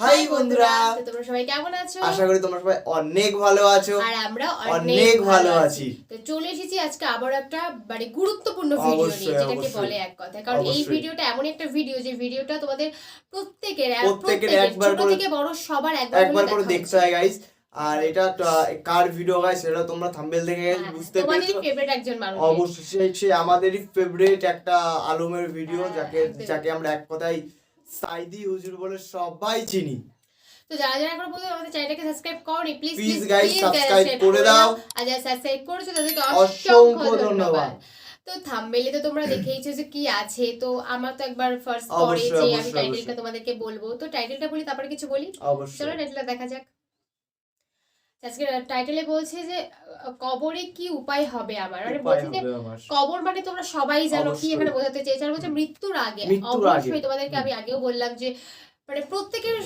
High বন্ধুরা। তোমরা সবাই কেমন আছো? আশা করি তোমরা সবাই অনেক ভালো আছো। আর আমরা অনেক ভালো আছি। তো চলে এসেছি আজকে আবার একটা মানে গুরুত্বপূর্ণ ভিডিও নিয়ে যেটাকে বলে এক কথা কারণ এই ভিডিওটা এমন একটা ভিডিও যে ভিডিওটা তোমাদের প্রত্যেকের প্রত্যেকের একবার করে- থেকে বড় সবার একবার একবার করে দেখতে হয় গাইস আর এটা কার ভিডিও গাইস সেটা তোমরা থাম্বেল দেখে হ্যাঁ, বুঝতে পেরেছ। ফেভারিট একজন মানুষ। অবশ্যই সেই- সেই আমাদেরই ফেভারিট একটা আলমের ভিডিও হ্যাঁ, যাকে যাকে আমরা এক কথায় সাইদি হুজুর বলে সবাই চিনি। তো যারা যারা এখনও পর্যন্ত আমাদের চ্যানেলটাকে সাবস্ক্রাইব করনি প্লিজ প্লিজ গাইস সাবস্ক্রাইব করে দাও। আর যারা সাবস্ক্রাইব করেছ তাদেরকে অসংখ্য। ধন্যবাদ। তো থাম্বেলে তো তোমরা দেখেইছো যে কি আছে। তো আমার তো একবার ফার্স্ট পরে যে আমি টাইটেলটা তোমাদেরকে বলব। তো টাইটেলটা বলি তারপরে কিছু বলি? চলো টাইটেলটা দেখা যাক। আজকে টাইটেলে বলছে যে কবরে কি উপায় হবে আমার মানে বলছে যে কবর মানে তোমরা সবাই জানো কি। এখানে বোঝাতে চেয়েছে। আর বলছে মৃত্যুর আগে। অবশ্যই তোমাদেরকে আমি আগেও বললাম যে মানে প্রত্যেকের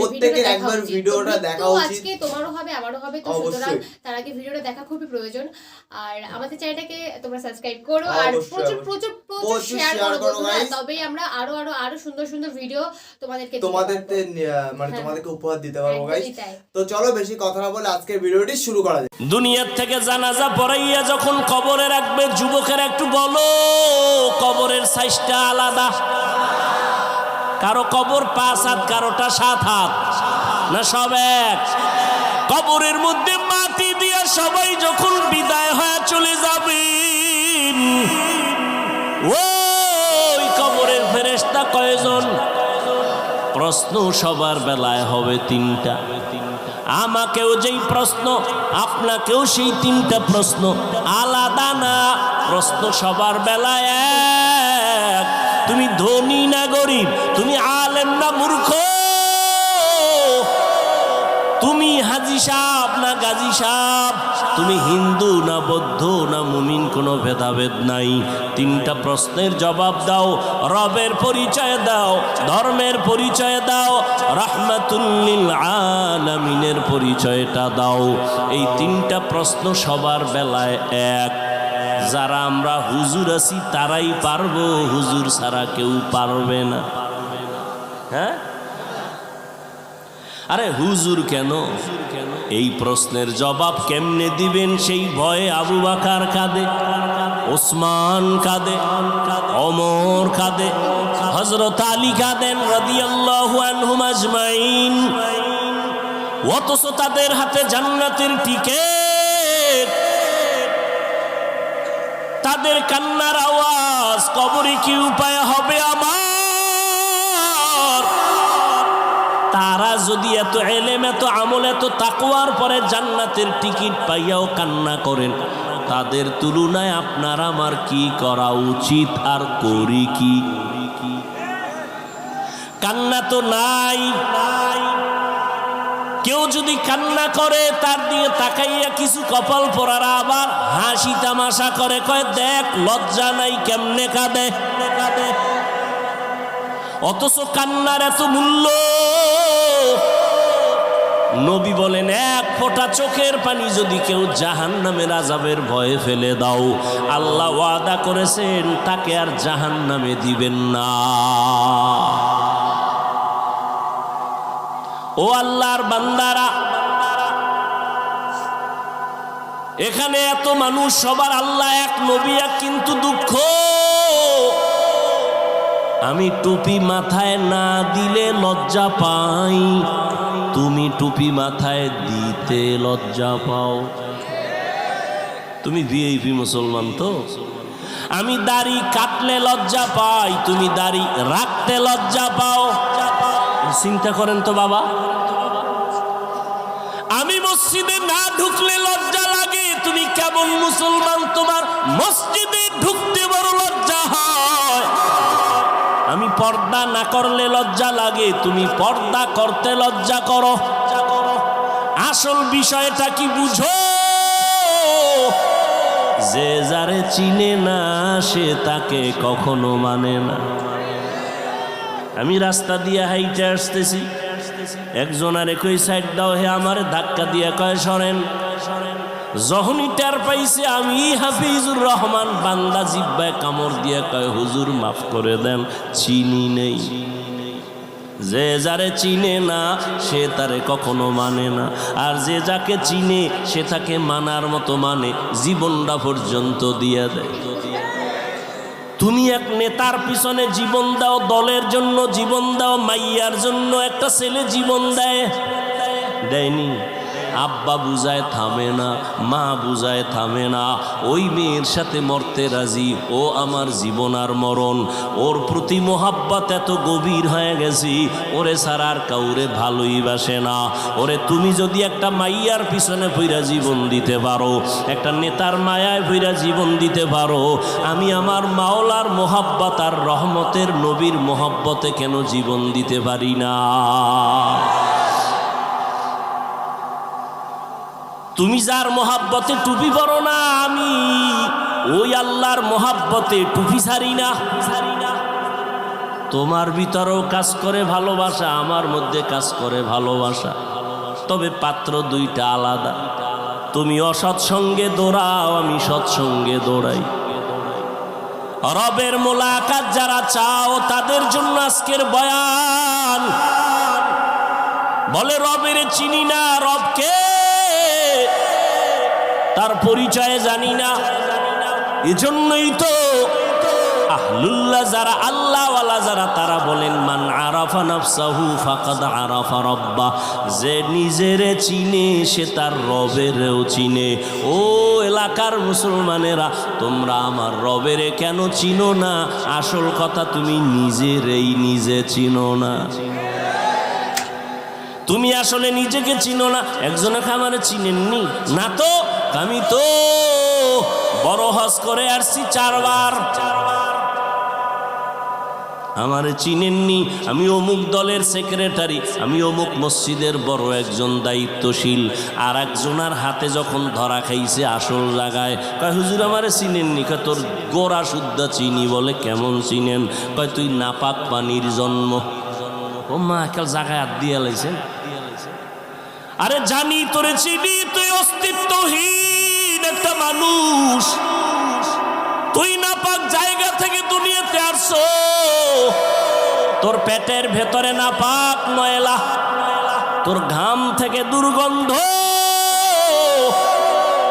প্রত্যেকের একবার ভিডিওটা দেখা উচিত। আজকে তোমারও হবে আমারও হবে তো সুতরাং তার আগে ভিডিওটা দেখা খুবই প্রয়োজন। আর আমাদের চ্যানেলটাকে তোমরা সাবস্ক্রাইব করো আর প্রচুর প্রচুর প্রচুর শেয়ার করো বন্ধুরা। তবেই আমরা আরও আরও আরও সুন্দর সুন্দর ভিডিও তোমাদেরকে তোমাদের মানে হ্যাঁ। তোমাদেরকে উপহার দিতে পারব গাইস তো চলো বেশি কথা না বলে আজকের ভিডিওটি শুরু করা যাক। দুনিয়ার থেকে জানাজা পড়াইয়া যখন কবরে রাখবে যুবকের একটু বলো কবরের সাইজটা আলাদা। কারও কবর পাঁচ হাত, কারোটা সাত হাত। না, সব এক। কবরের মধ্যে মাটি দিয়ে সবাই যখন বিদায় হয়ে চলে যাবে, ওই কবরের ফেরেশতা কয়জন? প্রশ্ন সবার বেলায় হবে তিনটা। আমাকেও যেই প্রশ্ন, আপনাকেও সেই তিনটা প্রশ্ন। আলাদা না, প্রশ্ন সবার বেলায় এক। তুমি ধনী না গরিব, তুমি আলেম না মূর্খ। তুমি হাজি সাহ না গাজী সাহ তুমি হিন্দু না বৌদ্ধ না মুমিন, কোনো ভেদাভেদ নাই। তিনটা প্রশ্নের জবাব দাও, রবের পরিচয় দাও, ধর্মের পরিচয় দাও রহমাতুল্লিল আলামিনের পরিচয়টা দাও। এই তিনটা প্রশ্ন সবার বেলায় এক। যারা আমরা হুজুর আছি, তারাই পারব, হুজুর ছাড়া কেউ পারবে না। হ্যাঁ? আরে হুজুর কেন? এই প্রশ্নের জবাব কেমনে দিবেন সেই ভয়ে আবু বাকার কাঁদে, ওসমান কাঁদে, অমর কাঁদে হজরত আলী কাঁদেন আজমাইন। অথচ তাদের হাতে জান্নাতের টিকেট। তাদের কান্নার আওয়াজ, কবরে কি উপায় হবে আমার? তারা যদি এত এলেম, এত আমল, এত তাকুয়ার পরে জান্নাতের টিকিট পাইয়াও কান্না করেন, তাদের তুলনায় আপনার আমার কি করা উচিত, আর করি কি? কান্না তো নাই। কেউ যদি কান্না করে, তার দিয়ে তাকাইয়া কিছু কপাল পরারা আবার হাসি তামাশা করে, কয়, দেখ, লজ্জা নাই, কেমনে কাঁদে? কাঁদে অথচ কান্নার এত মূল্য। নবী বলেন, এক ফোঁটা চোখের পানি যদি কেউ জাহান নামের আজাবের ভয়ে ফেলে দাও, আল্লাহ ওয়াদা করেছেন, তাকে আর জাহান নামে দিবেন না। ও আল্লাহর বান্দারা, এখানে এত মানুষ, সবার আল্লাহ এক, নবী এক, কিন্তু দুঃখ। আমি টুপি মাথায় না দিলে লজ্জা পাই। তুমি টুপি মাথায় দিতে লজ্জা পাও। তুমি ভিআইপি মুসলমান তো? আমি দাড়ি কাটলে লজ্জা পাই, তুমি দাড়ি রাখতে লজ্জা পাও। চিন্তা করেন তো বাবা। আমি মসজিদে না ঢুকলে লজ্জা লাগে। তুমি কেমন মুসলমান, তোমার মসজিদে ঢুকতে বড় লজ্জা হয়। আমি পর্দা না করলে লজ্জা লাগে, তুমি পর্দা করতে লজ্জা করো। আসল বিষয়টা কি বুঝো? যে যারে চিনে না, সে তাকে কখনো মানে না। আমি রাস্তা দিয়ে হাইটে আসতেছি। একজন আর একই সাইড দাও হে আমার, ধাক্কা দিয়ে কয়, সরেন। যখনই টের পাইছে, আমি হাফিজুর রহমান বান্দা জিব্বায় কামড় দিয়ে কয়, হুজুর, মাফ করে দেন, চিনি নেই। যে যারে চিনে না, সে তারে কখনো মানে না। আর যে যাকে চিনে, সে তাকে মানার মতো মানে জীবনটা পর্যন্ত দিয়ে দেয়। তুমি এক নেতার পিছনে জীবন দাও, দলের জন্য জীবন দাও, মাইয়ার জন্য একটা ছেলে জীবন দেয়। দেয়নি। আব্বা বুঝায় থামে না, মা বুঝায় থামে না। ওই মেয়ের সাথে মরতে রাজি, ও আমার জীবন আর মরণ। ওর প্রতি মোহাব্বত এত গভীর হয়ে গেছি, ওরে সারার কাউরে ভালোই বাসে না। ওরে তুমি যদি একটা মাইয়ার পিছনে ফইরা জীবন দিতে পারো, একটা নেতার মায়ায় ফইরা জীবন দিতে পারো, আমি আমার মাওলার মোহাব্বত আর রহমতের নবীর মোহাব্বতে কেন জীবন দিতে পারি না? তুমি যার মহাব্বতে টুপি পরো না, আমি ওই আল্লাহর মহাব্বতে টুপি ছাড়ি না। তোমার ভিতরেও কাজ করে ভালোবাসা, আমার মধ্যে কাজ করে ভালোবাসা। তবে পাত্র দুইটা আলাদা। তুমি অসৎ সঙ্গে দৌড়াও, আমি সৎসঙ্গে দৌড়াই। রবের মোলাকাত যারা চাও, তাদের জন্য আজকের বয়ান। বলে রবের চিনি না, রবকে তার পরিচয় জানি না। এজন্যই তো আহলুল্লাহ যারা আল্লাহওয়ালা যারা, তারা বলেন, মান আরাফা নফসাহু ফাকাদ আরাফা রব্বা। যে নিজেরে চিনে, সে তার রবেরও চিনে। ও এলাকার মুসলমানেরা, তোমরা আমার রবেরে কেন চিনো না? আসল কথা, তুমি নিজেরেই নিজে চিনো না। তুমি আসলে নিজেকে চিনো না। একজনকে খামারে চিনেননি? না তো? আমি তো বড় হজ করে আসছি চারবার। আমার চিনেননি, আমি অমুক দলের সেক্রেটারি আমি অমুক মসজিদের বড় একজন দায়িত্বশীল। আর একজনার হাতে যখন ধরা খাইছে আসল জায়গায়, কয়, হুজুর, আমারে চিনেননি? কয়, তোর গোড়া শুদ্ধ চিনি বলে কেমন চিনেন? কয়, তুই নাপাক পানির জন্ম। ও মা, একাল জায়গায় হাত দিয়ে লাইছেন। আরে জানি তোরে চিনি, তুই অস্তিত্বহীন একটা মানুষ। তুই না পাক জায়গা থেকে দুনিয়াতে আসছো। তোর পেটের ভেতরে না পাক ময়লা, তোর ঘাম থেকে দুর্গন্ধ।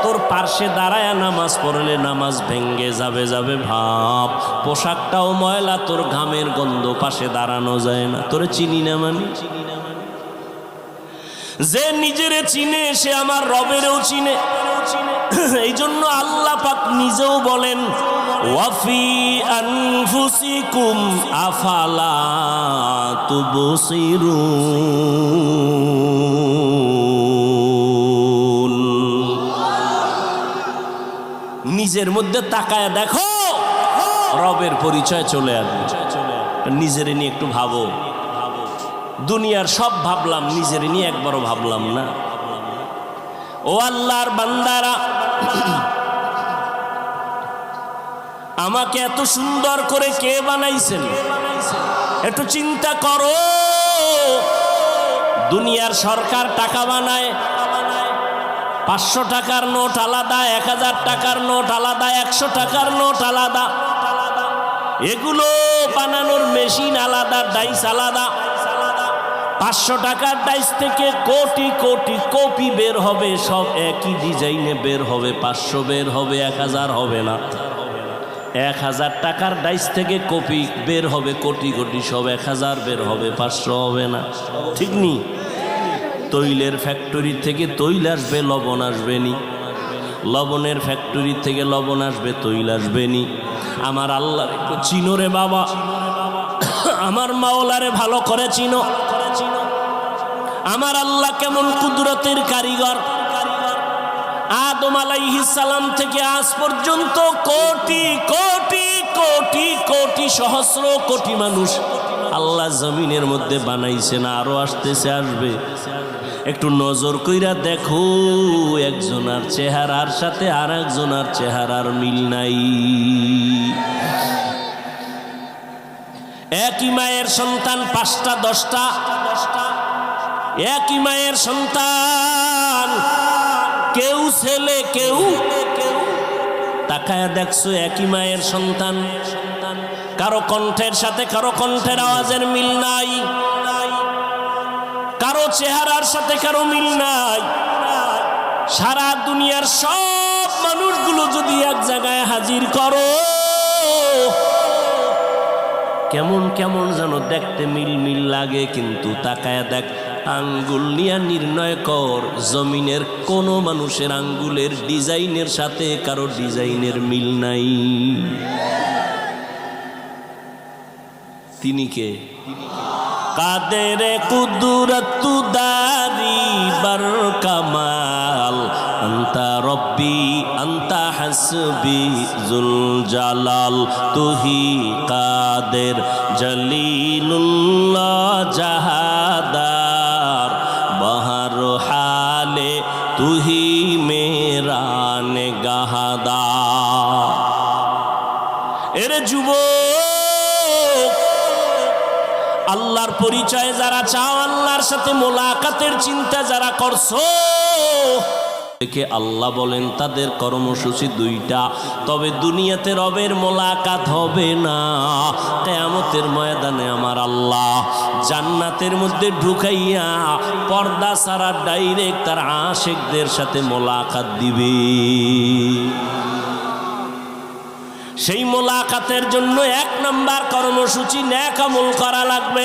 তোর পার্শ্বে দাঁড়ায় নামাজ পড়লে নামাজ ভেঙ্গে যাবে যাবে ভাব। পোশাকটাও ময়লা, তোর ঘামের গন্ধ পাশে দাঁড়ানো যায় না। তোরে চিনি না মানে? চিনি না যে নিজেরে চিনে, সে আমার রবেরও চিনে। এই জন্য আল্লাহ পাক নিজেও বলেন, ওয়াফি আনফুসিকুম আফালা তুবসিরুন। নিজের মধ্যে তাকায় দেখো, রবের পরিচয় চলে আসবে। নিজেরে নিয়ে একটু ভাবো। দুনিয়ার সব ভাবলাম, নিজের নিয়ে একবারও ভাবলাম না। ও আল্লাহর বান্দারা, আমাকে এত সুন্দর করে কে বানাইছেন? একটু চিন্তা করো। দুনিয়ার সরকার টাকা বানায়, পাঁচশো টাকার নোট আলাদা, এক হাজার টাকার নোট আলাদা, একশো টাকার নোট আলাদা। এগুলো বানানোর মেশিন আলাদা, ডাইস আলাদা। পাঁচশো টাকার ডাইস থেকে কোটি কোটি কপি বের হবে, সব একই ডিজাইনে বের হবে, পাঁচশো বের হবে, এক হাজার হবে না। এক হাজার টাকার ডাইস থেকে কপি বের হবে, কোটি কোটি, সব এক হাজার বের হবে, পাঁচশো হবে না। ঠিক নি? তৈলের ফ্যাক্টরি থেকে তৈল আসবে, লবণ আসবে নি। লবণের ফ্যাক্টরি থেকে লবণ আসবে, তৈল আসবে নি। আমার আল্লাহ চিনো রে বাবা। আমার মাওলারে ভালো করে চিনো। আমার আল্লাহ কেমন কুদরতের কারিগর? আদম সালাম থেকে আজ পর্যন্ত কোটি কোটি কোটি কোটি সহস্র কোটি মানুষ আল্লাহ জমিনের মধ্যে বানাইছে না, আরও আসতেছে, আসবে। একটু নজর কইরা দেখো, একজনার চেহারার সাথে আর একজনার চেহারার মিল নাই। একই মায়ের সন্তান পাঁচটা, দশটা একই মায়ের সন্তান। কেউ ছেলে, কেউ তাকায় দেখছ একই মায়ের সন্তান। কারও কণ্ঠের সাথে কারও কণ্ঠের আওয়াজের মিল নাই। কারও চেহারার সাথে কারও মিল নাই। সারা দুনিয়ার সব মানুষগুলো যদি এক জায়গায় হাজির করো, কেমন কেমন যেন দেখতে মিল মিল লাগে, কিন্তু তাকায় দেখ আঙ্গুল নিয়ে নির্ণয় কর, জমিনের কোনো মানুষের আঙ্গুলের ডিজাইনের সাথে কারও ডিজাইনের মিল নাই। তিনি কে? কাদের কুদরত দারি বর কামাল? আন্তা রব্বি, আন্তা হাসবি, জুল জালাল। তুহি কাদের জলিলুল্লাহ পরিচয় যারা চাও আল্লাহর সাথে মোলাকাতের চিন্তা যারা করছ দেখে আল্লাহ বলেন তাদের কর্মসূচি দুইটা। তবে দুনিয়াতে রবের মোলাকাত হবে না। কেয়ামতের ময়দানে আমার আল্লাহ জান্নাতের মধ্যে ঢুকাইয়া পর্দা সারা ডাইরেক্ট তার আশেকদের সাথে মোলাকাত দিবে। সেই মোলাকাতের জন্য এক নাম্বার কর্মসূচি ন্যাক আমল করা লাগবে।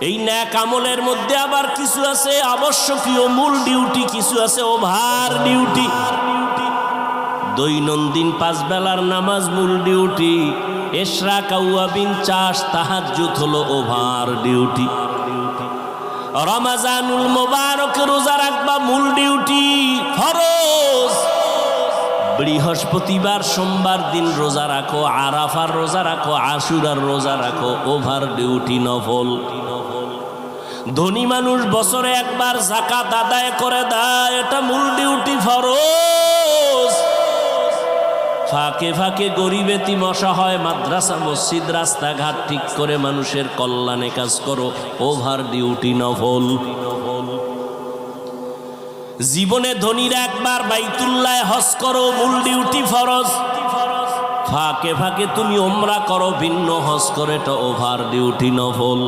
এই ন্যাক আমলের মধ্যে আবার কিছু আছে, আবশ্যকীয় মূল ডিউটি, কিছু আছে ওভার ডিউটি। দৈনন্দিন পাঁচ বেলার নামাজ মূল ডিউটি এশরা কাউয়াবিন চাষ, তাহাজ্জুদ হলো ওভার ডিউটি। রমাজানুল মোবারক রোজা রাখবা মূল ডিউটি, ফরজ। বৃহস্পতিবার, সোমবার দিন রোজা রাখো, আরাফার রোজা রাখো, আশুরার রোজা রাখো, ওভার ডিউটি নফল। ধনী মানুষ বছরে একবার জাকাত আদায় করে দেয়, এটা মূল ডিউটি ফরজ। ফাঁকে ফাঁকে গরিবেতি মশা হয় মাদ্রাসা, মসজিদ, রাস্তাঘাট ঠিক করে মানুষের কল্যাণে কাজ করো, ওভার ডিউটি নফল। জীবনে ধনীরা একবার বাইতুল্লায় হজ করো, মূল ডিউটি ফরজ। ফাঁকে ফাঁকে তুমি ওমরা করো, ভিন্ন হজ করে, এটা ওভার ডিউটি নফল।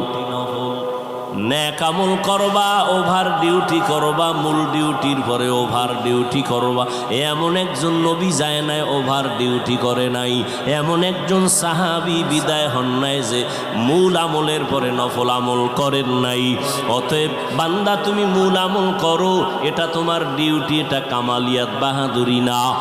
ন্যাক আমল করবা, ওভার ডিউটি করবা, মূল ডিউটির পরে ওভার ডিউটি করবা। এমন একজন নবী যায় নাই, ওভার ডিউটি করে নাই। এমন একজন সাহাবি বিদায় হন নাই যে মূল আমলের পরে নফল আমল করেন নাই। অতএব বান্দা, তুমি মূল আমল করো, এটা তোমার ডিউটি, এটা কামালিয়াত বাহাদুরি না।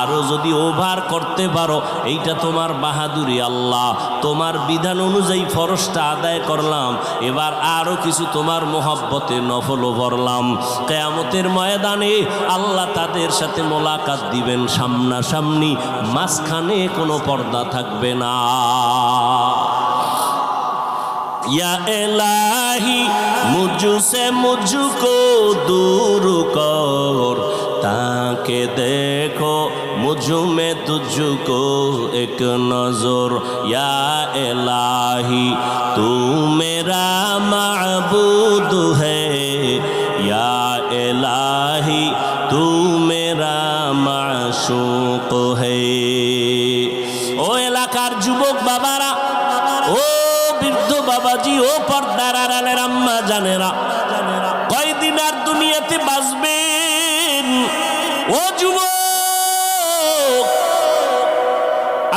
আরও যদি ওভার করতে পারো, এইটা তোমার বাহাদুরি আল্লাহ। তোমার বিধান অনুযায়ী ফরজটা আদায় করলাম। এবার আরও কিছু তোমার মোহাব্বতে নফল ভরলাম কেয়ামতের ময়দানে আল্লাহ তাদের সাথে মোলাকাত দিবেন সামনাসামনি, মাঝখানে কোনো পর্দা থাকবে না। یا الہی مجھ سے مجھ کو دور کر تاکہ मुझ में तुझको एक नजर या इलाही तू मेरा माबूद है या इलाही तू मेरा माशूक है ও এলাকার যুবক বাবারা ও বৃদ্ধ বাবাজি ও পর্দার আড়ালের আম্মা জানেরা কয়দিন আর দুনিয়াতে বাঁচবেন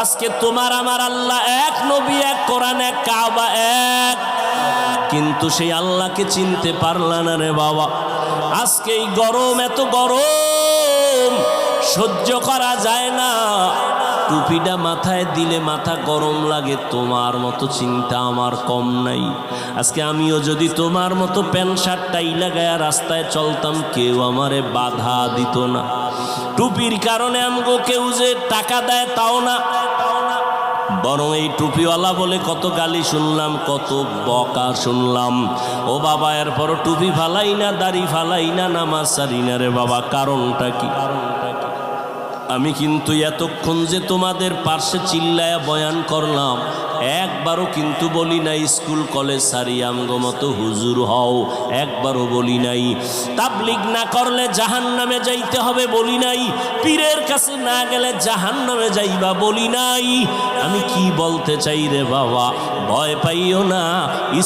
আজকে তোমার আমার আল্লাহ এক, নবী এক, কোরআন এক, কাবা এক। কিন্তু সেই আল্লাহকে চিনতে পারলা না রে বাবা। আজকে এই গরম, এত গরম, সহ্য করা যায় না। টুপিটা মাথায় দিলে মাথা গরম লাগে, তোমার মতো চিন্তা আমার কম নাই। আজকে আমিও যদি তোমার মতো প্যান্ট শার্টটাই লাগায় রাস্তায় চলতাম, কেউ আমারে বাধা দিত না। টুপির কারণে আমগো কেউ যে টাকা দেয় তাও না। বরং এই টুপিওয়ালা বলে কত গালি শুনলাম, কত বকা শুনলাম। ও বাবা এরপর টুপি ফালাই না, দাড়ি ফালাই না, নামাজ সারি না রে বাবা, কারণটা কি? আমি কিন্তু এতক্ষণ যে তোমাদের পার্শ্বে চিল্লায়া বয়ান করলাম, একবারও কিন্তু বলি নাই স্কুল কলেজ সারি আমগো মতো হুজুর হও, একবারও বলি নাই। তাবলিগ না করলে জাহান নামে যাইতে হবে বলি নাই, পীরের কাছে না গেলে জাহান নামে যাইবা বলি নাই। আমি কি বলতে চাই রে বাবা, ভয় পাইও না,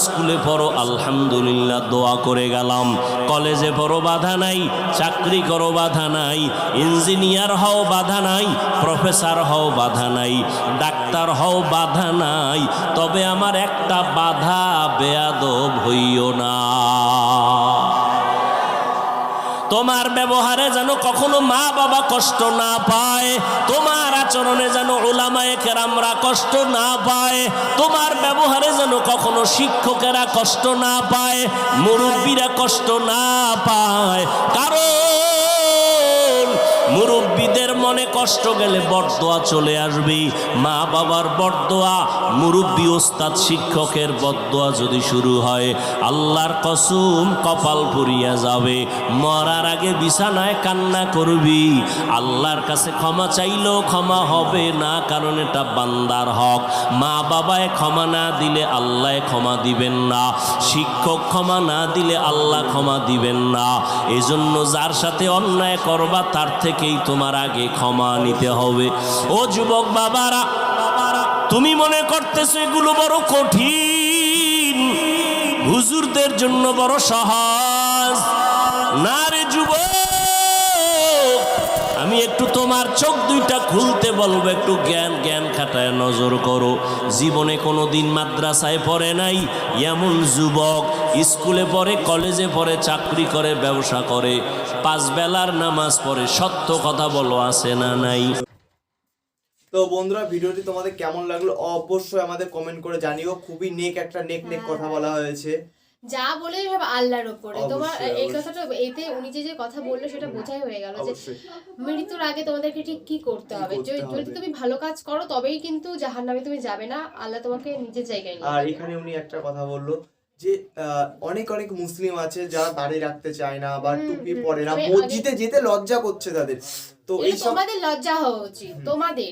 স্কুলে পড়ো, আলহামদুলিল্লাহ দোয়া করে গেলাম। কলেজে পড়ো, বাধা নাই, চাকরি করো, বাধা নাই, ইঞ্জিনিয়ার হও বাধা নাই, প্রফেসর হও বাধা নাই, ডাক্তার হও বাধা নাই, তবে আমার একটা বাধা বেয়াদব হইও না। তোমার ব্যবহারে যেন কখনো মা বাবা কষ্ট না পায়, তোমার আচরণে যেন ওলামায়ে কেরামরা কষ্ট না পায়, তোমার ব্যবহারে যেন কখনো শিক্ষকেরা কষ্ট না পায়, মুরব্বীরা কষ্ট না পায়, কারণ মুরব্বীদের মনে কষ্ট গেলে বরদোয়া চলে আসবে মা বাবার বরদোয়া মুরব্বী ওস্তাদ শিক্ষকের বরদোয়া যদি শুরু হয়, আল্লাহর কসুম কপাল পুরিয়া যাবে। মরার আগে বিছানায় কান্না করবি। আল্লাহর কাছে ক্ষমা চাইলেও ক্ষমা হবে না, কারণ এটা বান্দার হক। মা বাবায় ক্ষমা না দিলে আল্লাহ ক্ষমা দিবেন না। শিক্ষক ক্ষমা না দিলে আল্লাহ ক্ষমা দিবেন না। এজন্য যার সাথে অন্যায় করবা, তার থেকেই তোমার আগে ক্ষমা নিতে হবে। ও যুবক বাবারা, তুমি মনে করতেছো এগুলো বড় কঠিন, হুজুরদের জন্য বড় সহজ। না রে যুবক, আমি একটু তোমার চোখ দুইটা খুলতে বলব, একটু জ্ঞান জ্ঞান খাটায় নজর করো। জীবনে কোনো দিন মাদ্রাসায় পড়ে নাই, এমন যুবক, স্কুলে পড়ে, কলেজে পড়ে, চাকরি করে, ব্যবসা করে। পাঁচ বেলার নামাজ পড়ে সত্য কথা বলো আছে না নাই? তো বন্ধুরা ভিডিওটি তোমাদের কেমন লাগল? অবশ্যই আমাদের কমেন্ট করে জানিও। খুবই নেক একটা নেক নেক হ্যাঁ, কথা। বলা হয়েছে। যা বলে সব আল্লাহর উপরে। তোমার এই কথাটা এতে উনি যে যে কথা বলল সেটা বোঝাই হয়ে গেল যে মৃত্যুর আগে তোমাদেরকে ঠিক কি করতে হবে? যদি যদি তুমি ভালো কাজ করো তবেই কিন্তু জাহান্নামে তুমি যাবে না। আল্লাহ তোমাকে নিজের জায়গায় নিয়ে আর এখানে উনি একটা কথা বলল যে অনেক অনেক মুসলিম আছে যারা দাড়ি রাখতে চায় না বা টুপি পরে না মসজিদে যেতে লজ্জা করছে তাদের। তো এটা এইসব তোমাদের লজ্জা হওয়া উচিত তোমাদের।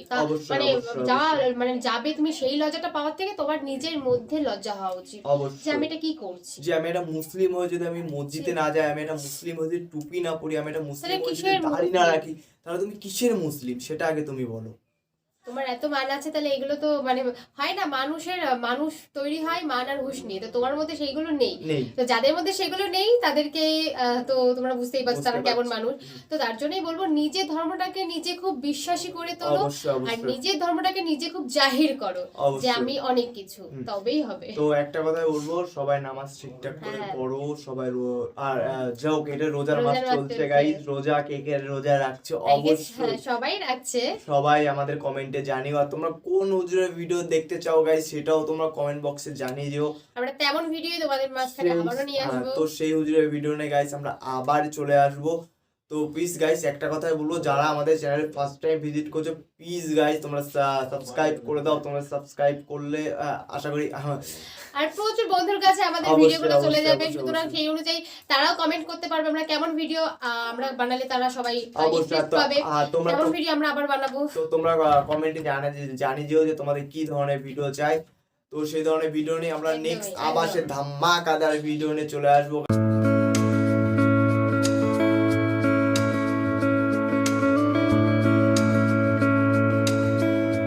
মানে যা মানে যাবে তুমি সেই লজ্জাটা পাওয়ার থেকে তোমার নিজের মধ্যে লজ্জা হওয়া উচিত। যে অবশ্যই। আমি এটা কি করছি? যে আমি একটা মুসলিম হয়ে যদি আমি মসজিদে না যাই আমি একটা মুসলিম হয়ে যদি টুপি না পরি আমি একটা মুসলিম হয়ে যদি দাড়ি না রাখি তাহলে তুমি কিসের মুসলিম? সেটা আগে তুমি বলো। তোমার এত মান আছে তাহলে এগুলো তো মানে হয় না মানুষের মানুষ তৈরি হয় মান আর হুশ নিয়ে। তো তোমার মধ্যে সেইগুলো নেই। তো যাদের মধ্যে সেগুলো নেই তাদেরকে তো তোমরা বুঝতেই পারছ তারা কেমন মানুষ। তো তার জন্যই বলব নিজের ধর্মটাকে নিজে খুব বিশ্বাসী করে তোলো আর অবশ্যই। নিজের ধর্মটাকে নিজে খুব জাহির করো যে আমি অনেক কিছু তবেই হবে। তো একটা কথা বলব সবাই নামাজ ঠিকঠাক করে হ্যাঁ। পড়ো সবাই আর যাও এটা রোজার মাস চলছে। গাইস রোজা কে কে রোজা রাখছে? অবশ্যই হ্যাঁ, সবাই রাখছে। সবাই আমাদের কমেন্টে জানিও। আর তোমরা কোন হুজুরের ভিডিও দেখতে চাও গাইস সেটাও তোমরা কমেন্ট বক্সে জানিয়ে দিও। আমরা তেমন ভিডিও তোমাদের মাঝখানে আবারও নিয়ে হ্যাঁ, আসব। তো সেই হুজুরের ভিডিও নিয়ে গাইস আমরা আবার চলে আসব। তো প্লিজ গাইস একটা কথাই বলব যারা আমাদের চ্যানেলে ফার্স্ট টাইম ভিজিট করছ প্লিজ গাইস তোমরা সাবস্ক্রাইব করে দাও তোমরা সাবস্ক্রাইব করলে আশা করি আর প্রচুর বন্ধুর কাছে আমাদের ভিডিওগুলো চলে যাবে। সুতরাং সেই অনুযায়ী তারাও কমেন্ট করতে পারবে আমরা কেমন ভিডিও আমরা বানালে তারা সবাই পাবে। কেমন ভিডিও আমরা আবার বানাবো? তো তোমরা কমেন্টে জানা জানিয়ে দিও যে তোমাদের কি ধরনের ভিডিও চাই। তো সেই ধরনের ভিডিও নিয়ে আমরা নেক্সট একদম। আবার সে ধামাকাদার ভিডিও নিয়ে চলে আসব।